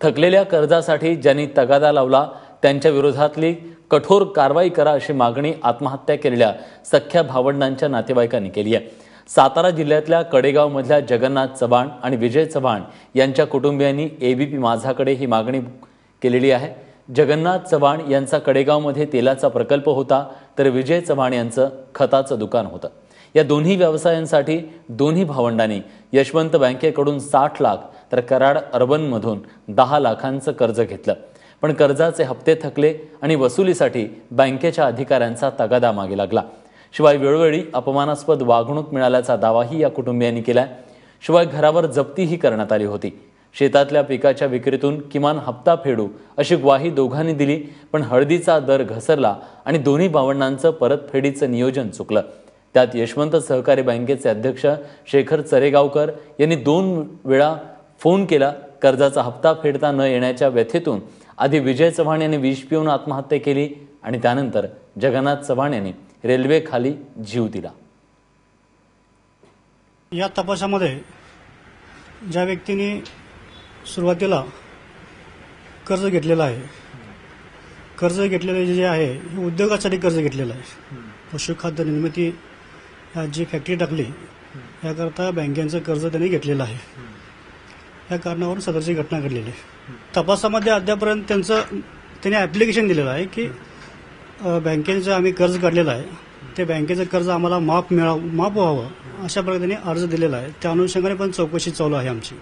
थकलेल्या कर्जासाठी ज्यांनी तगादा लावला त्यांच्या विरोधातली कठोर कारवाई करा अशी मागणी आत्महत्या केलेल्या सख्या भावंडांच्या नातेवाईकांनी केली आहे. सातारा जिल्ह्यातल्या कडेगावमधल्या जगन्नाथ चव्हाण आणि विजय चव्हाण यांच्या कुटुंबियांनी एबीपी माझाकडे ही मागणी केलेली आहे. जगन्नाथ चव्हाण यांचा कडेगावमध्ये तेलाचा प्रकल्प होता तर विजय चव्हाण यांचं खताचं दुकान होतं. या दोन्ही व्यवसायांसाठी दोन्ही भावंडांनी यशवंत बँकेकडून साठ लाख तर कराड अर्बनमधून दहा लाखांचं कर्ज घेतलं. पण कर्जाचे हप्ते थकले आणि वसुलीसाठी बँकेच्या अधिकाऱ्यांचा तगादा मागे लागला. शिवाय वेळोवेळी अपमानास्पद वागणूक मिळाल्याचा दावाही या कुटुंबियांनी केलाय. शिवाय घरावर जप्तीही करण्यात आली होती. शेतातल्या पिकाच्या विक्रीतून किमान हप्ता फेडू अशी ग्वाही दोघांनी दिली पण हळदीचा दर घसरला आणि दोन्ही भावंडांचं परतफेडीचं नियोजन चुकलं. त्यात यशवंत सहकारी बँकेचे अध्यक्ष शेखर चरेगावकर यांनी दोन वेळा फोन केला कर्जाचा हप्ता फेडता न येण्याच्या व्यथेतून. आधी विजय चव्हाण यांनी विष पिऊन आत्महत्या केली आणि त्यानंतर जगन्नाथ चव्हाण यांनी रेल्वेखाली जीव दिला. या तपासामध्ये ज्या व्यक्तीने सुरुवातीला कर्ज घेतलेलं आहे कर्ज घेतलेलं जे आहे हे उद्योगासाठी कर्ज घेतलेलं आहे. पशुखाद्य निर्मिती जी फॅक्टरी टाकली याकरता बँकेचं कर्ज त्यांनी घेतलेलं आहे. या कारणावरून सदरची घटना घडलेली आहे. तपासामध्ये अद्यापर्यंत त्यांचं त्यांनी ॲप्लिकेशन दिलेलं आहे की अ, बँकेचं आम्ही कर्ज काढलेलं आहे ते बँकेचं कर्ज आम्हाला माफ मिळावं माफ व्हावं अशा प्रकारे त्यांनी अर्ज दिलेला आहे. त्या अनुषंगाने पण चौकशी चालू आहे आमची.